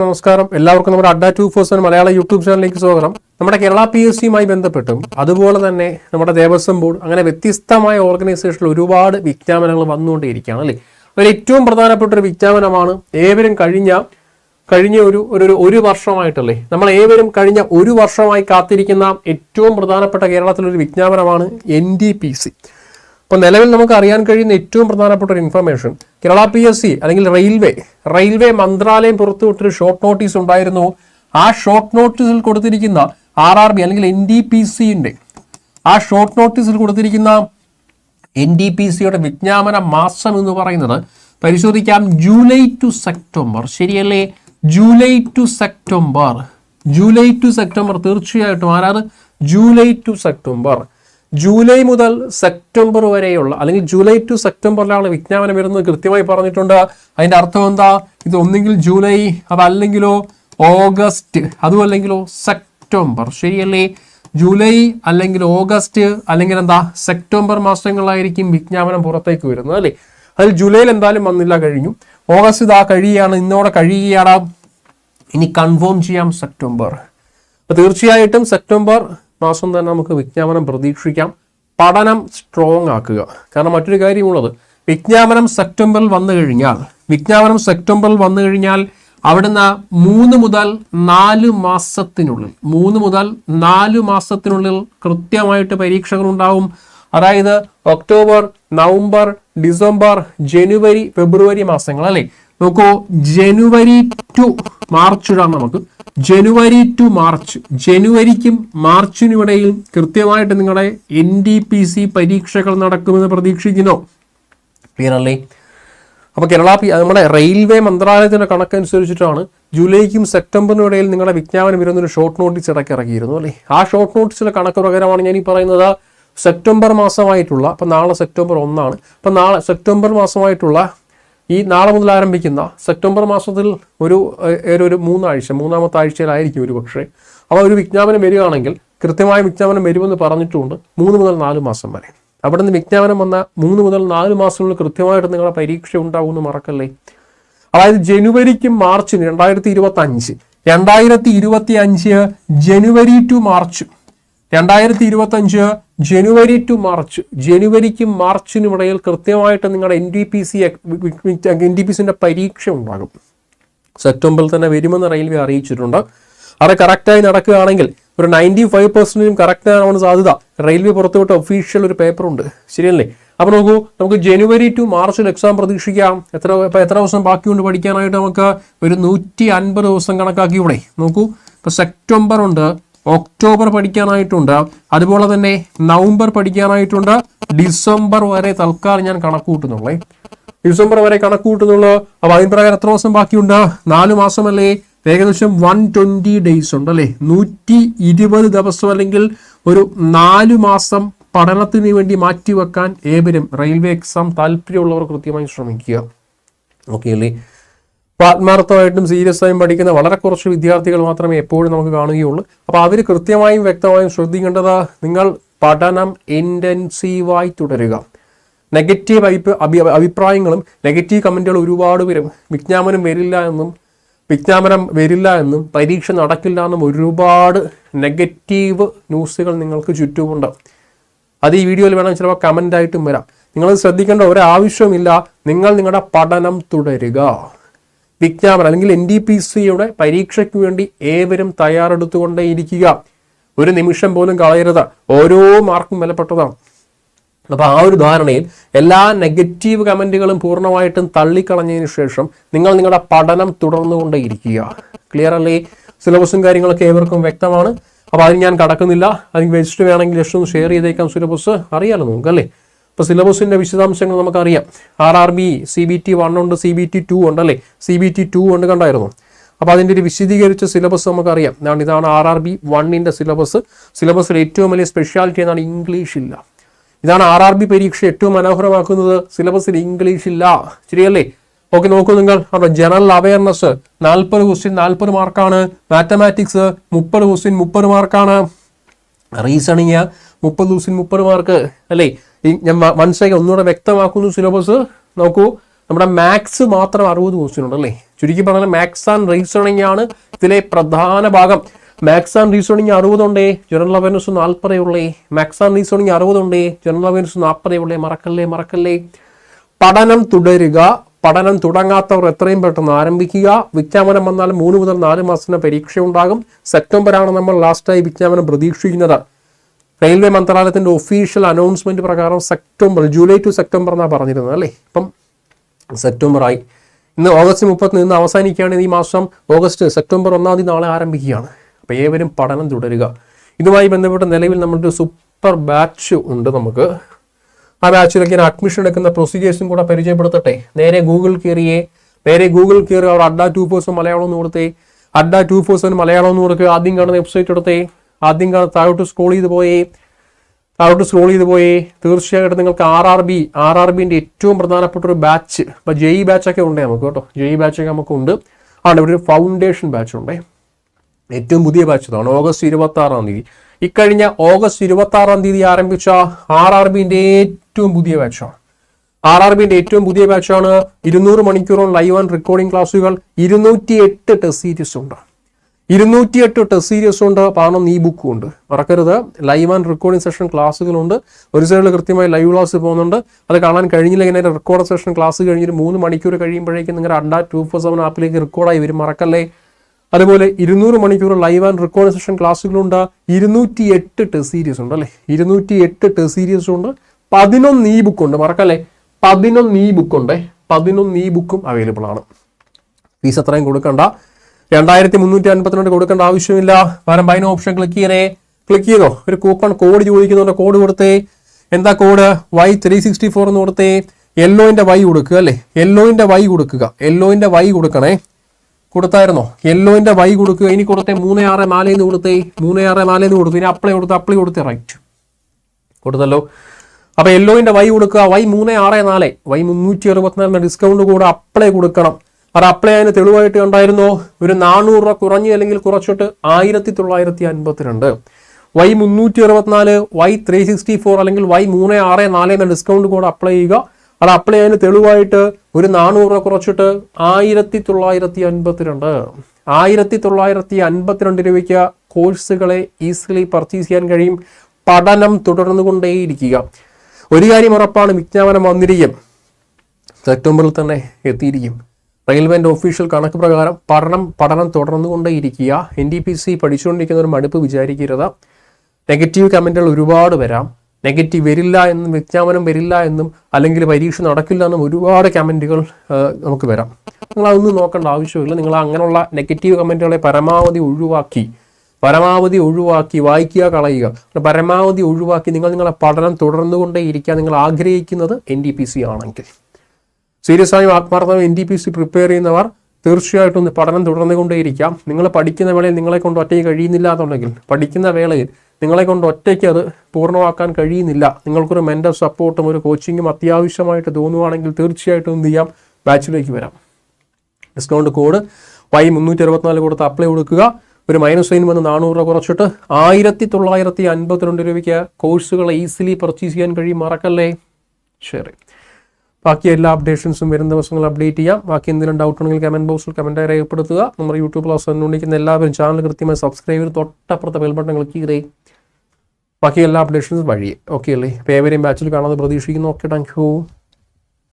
നമസ്കാരം. എല്ലാവർക്കും നമ്മുടെ Adda two four seven Malayalam YouTube ചാനലിലേക്ക് സ്വാഗതം. നമ്മുടെ കേരള പി എസ് സിയുമായി ബന്ധപ്പെട്ടും അതുപോലെ തന്നെ നമ്മുടെ ദേവസ്വം ബോർഡ് അങ്ങനെ വ്യത്യസ്തമായ ഓർഗനൈസേഷനിൽ ഒരുപാട് വിജ്ഞാപനങ്ങൾ വന്നുകൊണ്ടിരിക്കുകയാണ് അല്ലേ? അതിൽ ഏറ്റവും പ്രധാനപ്പെട്ട ഒരു വിജ്ഞാപനമാണ് ഏവരും കഴിഞ്ഞ കഴിഞ്ഞ ഒരു ഒരു ഒരു- വർഷമായിട്ടല്ലേ? നമ്മൾ ഏവരും കഴിഞ്ഞ ഒരു വർഷമായി കാത്തിരിക്കുന്ന ഏറ്റവും പ്രധാനപ്പെട്ട കേരളത്തിലൊരു വിജ്ഞാപനമാണ് എൻ ഡി പി സി. അപ്പോൾ നിലവിൽ നമുക്ക് അറിയാൻ കഴിയുന്ന ഏറ്റവും പ്രധാനപ്പെട്ട ഒരു information Kerala P S C അല്ലെങ്കിൽ റെയിൽവേ റെയിൽവേ മന്ത്രാലയം പുറത്തുവിട്ടൊരു ഷോർട്ട് നോട്ടീസ് ഉണ്ടായിരുന്നു. ആ ഷോർട്ട് നോട്ടീസിൽ കൊടുത്തിരിക്കുന്ന ആർ ആർ ബി അല്ലെങ്കിൽ എൻ ഡി പി സിന്റെ ആ ഷോർട്ട് നോട്ടീസിൽ കൊടുത്തിരിക്കുന്ന എൻ ഡി പി സിയുടെ വിജ്ഞാപന മാസം എന്ന് പറയുന്നത് പരിശോധിക്കാം. ജൂലൈ ടു സെപ്റ്റംബർ ശരിയല്ലേ? July to September July to September തീർച്ചയായിട്ടും ആരാണ്? July to September. ജൂലൈ മുതൽ സെപ്റ്റംബർ വരെയുള്ള അല്ലെങ്കിൽ ജൂലൈ ടു സെപ്റ്റംബറിലാണ് വിജ്ഞാപനം വരുന്നത് കൃത്യമായി പറഞ്ഞിട്ടുണ്ട്. അതിന്റെ അർത്ഥം എന്താ? ഇത് ഒന്നെങ്കിൽ ജൂലൈ അതല്ലെങ്കിലോ ഓഗസ്റ്റ് അതും അല്ലെങ്കിലോ സെപ്റ്റംബർ. ശരിയല്ലേ? ജൂലൈ അല്ലെങ്കിൽ ഓഗസ്റ്റ് അല്ലെങ്കിൽ എന്താ? സെപ്റ്റംബർ മാസങ്ങളിലായിരിക്കും വിജ്ഞാപനം പുറത്തേക്ക് വരുന്നത് അല്ലേ? അതിൽ ജൂലൈയിൽ എന്തായാലും വന്നില്ല കഴിഞ്ഞു. ഓഗസ്റ്റ് ഇതാ കഴിയുകയാണ് ഇന്നോടെ കഴിയുകയാണ്. ഇനി കൺഫേം ചെയ്യാം സെപ്റ്റംബർ. തീർച്ചയായിട്ടും സെപ്റ്റംബർ മാസം തന്നെ നമുക്ക് വിജ്ഞാപനം പ്രതീക്ഷിക്കാം. പഠനം സ്ട്രോങ് ആക്കുക. കാരണം മറ്റൊരു കാര്യമുള്ളത് വിജ്ഞാപനം സെപ്റ്റംബറിൽ വന്നു കഴിഞ്ഞാൽ വിജ്ഞാപനം സെപ്റ്റംബറിൽ വന്നു കഴിഞ്ഞാൽ അവിടുന്ന് മൂന്ന് മുതൽ നാല് മാസത്തിനുള്ളിൽ മൂന്ന് മുതൽ നാല് മാസത്തിനുള്ളിൽ കൃത്യമായിട്ട് പരീക്ഷകൾ ഉണ്ടാവും അതായത് ഒക്ടോബർ നവംബർ ഡിസംബർ ജനുവരി ഫെബ്രുവരി മാസങ്ങൾ അല്ലേ? നോക്കൂ ജനുവരി ടു മാർച്ച് ഇടാം നമുക്ക്. ജനുവരി ടു മാർച്ച്. ജനുവരിക്കും മാർച്ചിനും ഇടയിൽ കൃത്യമായിട്ട് നിങ്ങളുടെ എൻ ഡി പി സി പരീക്ഷകൾ നടക്കുമെന്ന് പ്രതീക്ഷിക്കുന്നു. ക്ലിയർ അല്ലേ? അപ്പോൾ കേരള നമ്മുടെ റെയിൽവേ മന്ത്രാലയത്തിന്റെ കണക്കനുസരിച്ചിട്ടാണ് ജൂലൈക്കും സെപ്റ്റംബറിനും ഇടയിൽ നിങ്ങളുടെ വിജ്ഞാപനം വരുന്നൊരു ഷോർട്ട് നോട്ടീസ് ഇടയ്ക്ക് ഇറക്കിയിരുന്നു അല്ലേ? ആ ഷോർട്ട് നോട്ടീസിലെ കണക്ക് പ്രകാരമാണ് ഞാൻ ഈ പറയുന്നത് സെപ്റ്റംബർ മാസമായിട്ടുള്ള അപ്പം നാളെ സെപ്റ്റംബർ ഒന്നാണ്. അപ്പം നാളെ സെപ്റ്റംബർ മാസമായിട്ടുള്ള ഈ നാളെ മുതൽ ആരംഭിക്കുന്ന സെപ്റ്റംബർ മാസത്തിൽ ഒരു ഒരു മൂന്നാഴ്ച മൂന്നാമത്തെ ആഴ്ചയിലായിരിക്കും ഒരു പക്ഷേ. അപ്പോൾ ഒരു വിജ്ഞാപനം വരികയാണെങ്കിൽ കൃത്യമായ വിജ്ഞാപനം വരുമെന്ന് പറഞ്ഞിട്ടുണ്ട് മൂന്ന് മുതൽ നാല് മാസം വരെ. അവിടെ നിന്ന് വിജ്ഞാപനം വന്ന മൂന്ന് മുതൽ നാല് മാസങ്ങളിൽ കൃത്യമായിട്ട് നിങ്ങളുടെ പരീക്ഷ ഉണ്ടാകുമെന്ന് മറക്കല്ലേ? അതായത് ജനുവരിക്കും മാർച്ചിന് രണ്ടായിരത്തി ഇരുപത്തി അഞ്ച് രണ്ടായിരത്തി ഇരുപത്തി അഞ്ച് ജനുവരി ടു മാർച്ച് രണ്ടായിരത്തി ഇരുപത്തി അഞ്ച് ജനുവരി ടു മാർച്ച് ജനുവരിക്കും മാർച്ചിനും ഇടയിൽ കൃത്യമായിട്ട് നിങ്ങളുടെ N D P C N D P സിന്റെ പരീക്ഷ ഉണ്ടാകും സെപ്റ്റംബറിൽ തന്നെ വരുമെന്ന് റെയിൽവേ അറിയിച്ചിട്ടുണ്ട്. അത് കറക്റ്റായി നടക്കുകയാണെങ്കിൽ ഒരു നയന്റി ഫൈവ് പെർസെന്റിനും കറക്റ്റ് ആവാൻ സാധ്യത. റെയിൽവേ പുറത്തുവിട്ട ഒഫീഷ്യൽ ഒരു പേപ്പറുണ്ട് ശരിയല്ലേ? അപ്പോൾ നോക്കൂ നമുക്ക് ജനുവരി ടു മാർച്ചിൽ എക്സാം പ്രതീക്ഷിക്കാം. എത്ര എത്ര ദിവസം ബാക്കിയുണ്ട് പഠിക്കാനായിട്ട് നമുക്ക്? ഒരു നൂറ്റി അൻപത് ദിവസം കണക്കാക്കി ഇവിടെ. നോക്കൂ ഇപ്പം സെപ്റ്റംബർ ഉണ്ട്. ഒക്ടോബർ പഠിക്കാനായിട്ടുണ്ട്. അതുപോലെ തന്നെ നവംബർ പഠിക്കാനായിട്ടുണ്ട്. ഡിസംബർ വരെ തൽക്കാലം ഞാൻ കണക്ക് കൂട്ടുന്നുള്ളേ ഡിസംബർ വരെ കണക്ക് കൂട്ടുന്നുള്ളൂ അപ്പൊ അതിന് പ്രകാരം എത്ര ദിവസം ബാക്കിയുണ്ട്? നാല് മാസമല്ലേ? ഏകദേശം വൺ ട്വന്റി ഡേയ്സ് ഉണ്ട് അല്ലേ? നൂറ്റി ഇരുപത് ദിവസം അല്ലെങ്കിൽ ഒരു നാല് മാസം പഠനത്തിന് വേണ്ടി മാറ്റിവെക്കാൻ ഏവരും റെയിൽവേ എക്സാം താല്പര്യമുള്ളവർ കൃത്യമായി ശ്രമിക്കുക. ഓക്കെ അല്ലേ? അപ്പോൾ ആത്മാർത്ഥമായിട്ടും സീരിയസ് ആയും പഠിക്കുന്ന വളരെ കുറച്ച് വിദ്യാർത്ഥികൾ മാത്രമേ എപ്പോഴും നമുക്ക് കാണുകയുള്ളൂ. അപ്പോൾ അവർ കൃത്യമായും വ്യക്തമായും ശ്രദ്ധിക്കേണ്ടത് നിങ്ങൾ പഠനം ഇന്റൻസീവായി തുടരുക. നെഗറ്റീവ് അഭിപ്ര അഭി- അഭിപ്രായങ്ങളും നെഗറ്റീവ് കമന്റുകളും ഒരുപാട് വരും. വിജ്ഞാപനം വരില്ല എന്നും വിജ്ഞാപനം വരില്ല എന്നും പരീക്ഷ നടക്കില്ല എന്നും ഒരുപാട് നെഗറ്റീവ് ന്യൂസുകൾ നിങ്ങൾക്ക് ചുറ്റുമുണ്ട്. അത് ഈ വീഡിയോയിൽ വേണം ചിലപ്പോൾ കമന്റായിട്ടും വരാം. നിങ്ങൾ ശ്രദ്ധിക്കേണ്ട ഒരാവശ്യമില്ല നിങ്ങൾ നിങ്ങളുടെ പഠനം തുടരുക. വിജ്ഞാപനം അല്ലെങ്കിൽ എൻ ഡി പി സിയുടെ പരീക്ഷയ്ക്ക് വേണ്ടി ഏവരും തയ്യാറെടുത്തുകൊണ്ടേ ഇരിക്കുക. ഒരു നിമിഷം പോലും കളയരുത്. ഓരോ മാർക്കും വിലപ്പെട്ടതാണ്. അപ്പോൾ ആ ഒരു ധാരണയിൽ എല്ലാ നെഗറ്റീവ് കമന്റുകളും പൂർണമായിട്ടും തള്ളിക്കളഞ്ഞതിന് ശേഷം നിങ്ങൾ നിങ്ങളുടെ പഠനം തുടർന്നുകൊണ്ടേ ഇരിക്കുക. ക്ലിയർ അല്ലേ? സിലബസും കാര്യങ്ങളൊക്കെ ഏവർക്കും വ്യക്തമാണ്. അപ്പോൾ അതിന് ഞാൻ കടക്കുന്നില്ല. അതിന് വെച്ചിട്ട് വേണമെങ്കിൽ ജസ്റ്റ് ഒന്ന് ഷെയർ ചെയ്തേക്കാം സിലബസ് അറിയാലോ നമുക്ക് അല്ലേ? ഇപ്പോൾ സിലബസിന്റെ വിശദാംശങ്ങൾ നമുക്കറിയാം. R R B C B T one ഉണ്ട് സി ബി ടി ടു ഉണ്ട് അല്ലേ? സി ബി ടി ടു ഉണ്ട് കണ്ടായിരുന്നു. അപ്പോൾ അതിന്റെ ഒരു വിശദീകരിച്ച സിലബസ് നമുക്കറിയാം. ഇതാണ് ഇതാണ് ആർ ആർ ബി വണ്ണിന്റെ സിലബസ്. സിലബസിൽ ഏറ്റവും വലിയ സ്പെഷ്യാലിറ്റി എന്നാണ് ഇംഗ്ലീഷ് ഇല്ല ഇതാണ് ആർ ആർ ബി പരീക്ഷ ഏറ്റവും മനോഹരമാക്കുന്നത്. സിലബസിൽ ഇംഗ്ലീഷ് ഇല്ല ശരിയല്ലേ? ഓക്കെ നോക്കൂ നിങ്ങൾ. അവിടെ ജനറൽ അവയർനെസ് നാൽപ്പത് ക്വസ്റ്റ്യൻ നാൽപ്പത് മാർക്കാണ്. മാത്തമാറ്റിക്സ് മുപ്പത് ക്വസ്റ്റ്യൻ മുപ്പത് മാർക്കാണ്. റീസണിങ് മുപ്പത് ക്വസ്റ്റ്യൻ മുപ്പത് മാർക്ക്. അല്ലേ? ഈ ഞാൻ മനസ്സിലാക്കി ഒന്നുകൂടെ വ്യക്തമാക്കുന്നു സിലബസ് നോക്കൂ നമ്മുടെ മാത്സ് മാത്രം അറുപത് ക്വസ്റ്റ്യൻ ഉണ്ട് അല്ലേ? ചുരുക്കി പറഞ്ഞാൽ മാത്സ് ആൻഡ് റീസണിംഗ് ആണ് ഇതിലെ പ്രധാന ഭാഗം. മാത്സ് ആൻഡ് റീസണിങ് അറുപതുണ്ടേ ജനറൽ അവയർനെസ് നാൽപ്പതേ ഉള്ളേ. മാത്സ് ആൻഡ് റീസണിങ് അറുപതുണ്ടേ ജനറൽ അവയർനെസ് നാൽപ്പതേ ഉള്ളേ. മറക്കല്ലേ മറക്കല്ലേ? പഠനം തുടരുക പഠനം തുടങ്ങാത്തവർ എത്രയും പെട്ടെന്ന് ആരംഭിക്കുക. വിജ്ഞാപനം വന്നാൽ മൂന്ന് മുതൽ നാല് മാസത്തിന് പരീക്ഷ ഉണ്ടാകും സെപ്റ്റംബറാണ് നമ്മൾ ലാസ്റ്റായി വിജ്ഞാപനം പ്രതീക്ഷിക്കുന്നത്. റെയിൽവേ മന്ത്രാലയത്തിന്റെ ഒഫീഷ്യൽ അനൗൺസ്മെന്റ് പ്രകാരം സെപ്റ്റംബർ ജൂലൈ ടു സെപ്റ്റംബർ എന്നാണ് പറഞ്ഞിരുന്നത് അല്ലേ? ഇപ്പം സെപ്റ്റംബറായി ഇന്ന് ഓഗസ്റ്റ് മുപ്പത്തി നിന്ന് അവസാനിക്കുകയാണ് ഈ മാസം ഓഗസ്റ്റ് സെപ്റ്റംബർ ഒന്നാം തീയതി നാളെ ആരംഭിക്കുകയാണ്. അപ്പോൾ ഏവരും പഠനം തുടരുക. ഇതുമായി ബന്ധപ്പെട്ട നിലവിൽ നമ്മളൊരു സൂപ്പർ ബാച്ച് ഉണ്ട് നമുക്ക്. ആ ബാച്ചിലേക്ക് ഞാൻ അഡ്മിഷൻ എടുക്കുന്ന പ്രൊസീജിയേഴ്സും കൂടെ പരിചയപ്പെടുത്തട്ടെ. നേരെ ഗൂഗിൾ കയറിയേ. നേരെ ഗൂഗിൾ കയറി അവിടെ അഡ്ഡ ടു ഫോഴ്സ് മലയാളം എന്ന് കൊടുത്തേ. അഡ്ഡ ടു ഫോഴ്സ് മലയാളം എന്ന് കൊടുക്കുക. ആദ്യം കാണുന്ന വെബ്സൈറ്റ് എടുത്തേ. ആദ്യം താഴോട്ട് സ്ക്രോൾ ചെയ്ത് പോയേ. താഴോട്ട് സ്ക്രോൾ ചെയ്ത് പോയേ. തീർച്ചയായിട്ടും നിങ്ങൾക്ക് R R B R R ബിന്റെ ഏറ്റവും പ്രധാനപ്പെട്ട ഒരു ബാച്ച് ഇപ്പൊ ജെഇ ബാച്ച് ഒക്കെ ഉണ്ട് നമുക്ക് കേട്ടോ. ജെഇ ബാച്ച് ഒക്കെ നമുക്കുണ്ട് ആണ് ഒരു ഫൗണ്ടേഷൻ ബാച്ച് ഉണ്ട്. ഏറ്റവും പുതിയ ബാച്ച് ഇതാണ്. ഓഗസ്റ്റ് ഇരുപത്തി ആറാം തീയതി. ഇക്കഴിഞ്ഞ ഓഗസ്റ്റ് ഇരുപത്തി ആറാം തീയതി ആരംഭിച്ച ആർ ആർ ബിന്റെ ഏറ്റവും പുതിയ ബാച്ചാണ് ആർ ആർ ബിന്റെ ഏറ്റവും പുതിയ ബാച്ചാണ് ഇരുന്നൂറ് മണിക്കൂറോളം ലൈവ് ആൻഡ് റെക്കോർഡിംഗ് ക്ലാസ്സുകൾ ഇരുന്നൂറ്റി എട്ട് ടെസ്റ്റ് സീരീസ് ഉണ്ട്. ഇരുന്നൂറ്റിയെട്ട് ടെസ്റ്റ് സീരീസ് ഉണ്ട്. പാണം ഈ ബുക്കും ഉണ്ട്. മറക്കരുത്. ലൈവ് ആൻഡ് റെക്കോർഡിംഗ് സെഷൻ ക്ലാസ്സുകളുണ്ട്. ഒരു സൈഡിൽ കൃത്യമായി ലൈവ് ക്ലാസ് പോകുന്നുണ്ട്. അത് കാണാൻ കഴിഞ്ഞില്ലെങ്കിൽ അതിന്റെ റെക്കോർഡ് സെഷൻ ക്ലാസ് കഴിഞ്ഞിട്ട് മൂന്ന് മണിക്കൂർ കഴിയുമ്പോഴേക്കും നിങ്ങളുടെ അണ്ടാ ടു ഫോർ സെവൻ ആപ്പിലേക്ക് റെക്കോർഡായി വരും. മറക്കല്ലേ? അതുപോലെ ഇരുന്നൂറ് മണിക്കൂർ ലൈവ് ആൻഡ് റെക്കോർഡ് സെഷൻ ക്ലാസ്സുകളുണ്ട് ഇരുന്നൂറ്റി എട്ട് ടെസ്റ്റ് സീരീസ് ഉണ്ട് അല്ലേ? ഇരുന്നൂറ്റി എട്ട് ടെസ്റ്റ് സീരീസ് ഉണ്ട്. പതിനൊന്ന് ഈ ബുക്ക് ഉണ്ട്. മറക്കല്ലേ? പതിനൊന്ന് ഈ ബുക്ക് ഉണ്ട്. പതിനൊന്ന് ഈ ബുക്കും അവൈലബിൾ ആണ്. ഫീസ് അത്രയും കൊടുക്കണ്ട. രണ്ടായിരത്തി മുന്നൂറ്റി അൻപത്തിരണ്ട് കൊടുക്കേണ്ട ആവശ്യമില്ല. പകരം ബൈന ഓപ്ഷൻ ക്ലിക്ക് ചെയ്യണേ. ക്ലിക്ക് ചെയ്തോ? ഒരു കൂപ്പൺ കോഡ് ചോദിക്കുന്നുണ്ട് കോഡ് കൊടുത്തേ. എന്താ code Y three sixty four എന്ന് കൊടുത്തേ. യെല്ലോയിന്റെ വൈ കൊടുക്കുക അല്ലേ? യെല്ലോയിന്റെ വൈ കൊടുക്കുക. യെല്ലോയിന്റെ വൈ കൊടുക്കണേ. കൊടുത്തായിരുന്നോ? യെല്ലോയിന്റെ വൈ കൊടുക്കുക. ഇനി കൊടുത്തേ മൂന്ന് ആറ് നാലേന്ന് കൊടുത്തേ. മൂന്ന് ആറ് നാലേന്ന് കൊടുത്തു. ഇനി അപ്ലൈ കൊടുത്ത് അപ്ലൈ കൊടുത്തേ റൈറ്റ് കൊടുത്തല്ലോ. അപ്പൊ യെല്ലോയിന്റെ വൈ കൊടുക്കുക. വൈ മൂന്ന് ആറ് നാല്. വൈ മുന്നൂറ്റി അറുപത്തിനാലിന് ഡിസ്കൗണ്ട് കൂടെ അപ്ലൈ കൊടുക്കണം. അത് അപ്ലൈ ചെയ്യാൻ തെളിവായിട്ട് ഉണ്ടായിരുന്നോ. ഒരു നാനൂറ് രൂപ കുറഞ്ഞ് അല്ലെങ്കിൽ കുറച്ചിട്ട് ആയിരത്തി തൊള്ളായിരത്തി അൻപത്തിരണ്ട് വൈ മുന്നൂറ്റി അറുപത്തിനാല് വൈ ത്രീ സിക്സ്റ്റി ഫോർ അല്ലെങ്കിൽ വൈ മൂന്ന് ആറ് നാല് എന്ന ഡിസ്കൗണ്ട് കോഡ് അപ്ലൈ ചെയ്യുക. അത് അപ്ലൈ ചെയ്യാൻ തെളിവായിട്ട് ഒരു നാനൂറ് രൂപ കുറച്ചിട്ട് ആയിരത്തി തൊള്ളായിരത്തി അൻപത്തിരണ്ട് ആയിരത്തി തൊള്ളായിരത്തി അൻപത്തിരണ്ട് രൂപയ്ക്ക് കോഴ്സുകളെ ഈസിലി പർച്ചേസ് ചെയ്യാൻ കഴിയും. പഠനം തുടർന്നുകൊണ്ടേയിരിക്കുക. ഒരു കാര്യം ഉറപ്പാണ് വിജ്ഞാപനം വന്നിരിക്കും. സെപ്റ്റംബറിൽ തന്നെ എത്തിയിരിക്കും. റെയിൽവേന്റെ ഒഫീഷ്യൽ കണക്ക് പ്രകാരം പഠനം പഠനം തുടർന്നുകൊണ്ടേയിരിക്കുക. എൻ ഡി പി സി പഠിച്ചുകൊണ്ടിരിക്കുന്ന ഒരു മടുപ്പ് വിചാരിക്കരുത്. നെഗറ്റീവ് കമന്റുകൾ ഒരുപാട് വരാം. നെഗറ്റീവ് വരില്ല എന്നും വിജ്ഞാപനം വരില്ല എന്നും അല്ലെങ്കിൽ പരീക്ഷ നടക്കില്ല എന്നും ഒരുപാട് കമന്റുകൾ നമുക്ക് വരാം. നിങ്ങൾ അതൊന്നും നോക്കേണ്ട ആവശ്യമില്ല. നിങ്ങൾ അങ്ങനെയുള്ള നെഗറ്റീവ് കമന്റുകളെ പരമാവധി ഒഴിവാക്കി പരമാവധി ഒഴിവാക്കി വായിക്കുക കളയുക. പരമാവധി ഒഴിവാക്കി നിങ്ങൾ നിങ്ങളുടെ പഠനം തുടർന്നുകൊണ്ടേയിരിക്കാൻ നിങ്ങൾ ആഗ്രഹിക്കുന്നത് എൻ ഡി പി സി ആണെങ്കിൽ. സീരിയസ് ആയും ആത്മാർത്ഥമായും N D P C prepare ചെയ്യുന്നവർ തീർച്ചയായിട്ടും പഠനം തുടർന്നുകൊണ്ടേയിരിക്കാം. നിങ്ങൾ പഠിക്കുന്ന വേളയിൽ നിങ്ങളെ കൊണ്ട് ഒറ്റയ്ക്ക് കഴിയുന്നില്ല എന്നുണ്ടെങ്കിൽ പഠിക്കുന്ന വേളയിൽ നിങ്ങളെ കൊണ്ട് ഒറ്റയ്ക്ക് അത് പൂർണമാക്കാൻ കഴിയുന്നില്ല. നിങ്ങൾക്കൊരു മെന്റൽ സപ്പോർട്ടും ഒരു കോച്ചിങ്ങും അത്യാവശ്യമായിട്ട് തോന്നുവാണെങ്കിൽ തീർച്ചയായിട്ടും എന്ത് ചെയ്യാം? ബാച്ചിലേക്ക് വരാം. ഡിസ്കൗണ്ട് കോഡ് വൈ മുന്നൂറ്റി അറുപത്തിനാല് കൊടുത്ത് അപ്ലൈ കൊടുക്കുക. ഒരു മൈനസ് സൈൻ വന്ന് നാനൂറ് രൂപ കുറച്ചിട്ട് ആയിരത്തി തൊള്ളായിരത്തി അൻപത്തിരണ്ട് രൂപയ്ക്ക് കോഴ്സുകൾ ഈസിലി പർച്ചേസ് ചെയ്യാൻ കഴിയും. മറക്കല്ലേ? ശരി ബാക്കി എല്ലാ അപ്ഡേഷൻസും വരുന്ന ദിവസങ്ങൾ അപ്ഡേറ്റ് ചെയ്യാം. ബാക്കി എന്തെങ്കിലും ഡൗട്ട് ഉണ്ടെങ്കിൽ കമന്റ് ബോക്സിൽ കമന്റായി രേഖപ്പെടുത്തുക. നമ്മുടെ യൂട്യൂബ് ക്ലാസ് കണ്ടുകൊണ്ടിരിക്കുന്ന എല്ലാവരും ചാനൽ കൃത്യമായി സബ്സ്ക്രൈബ് ചെയ്ത് തൊട്ടപ്പുറത്തെ ബെൽ ബട്ടൺ ക്ലിക്ക് ചെയ്തേ. ബാക്കി എല്ലാ അപ്ഡേഷൻസും വഴി. ഓക്കെ അല്ലേ? അപ്പോൾ ഏവരെയും ബാച്ചിൽ കാണാതെ പ്രതീക്ഷിക്കുന്നു. Okay thank you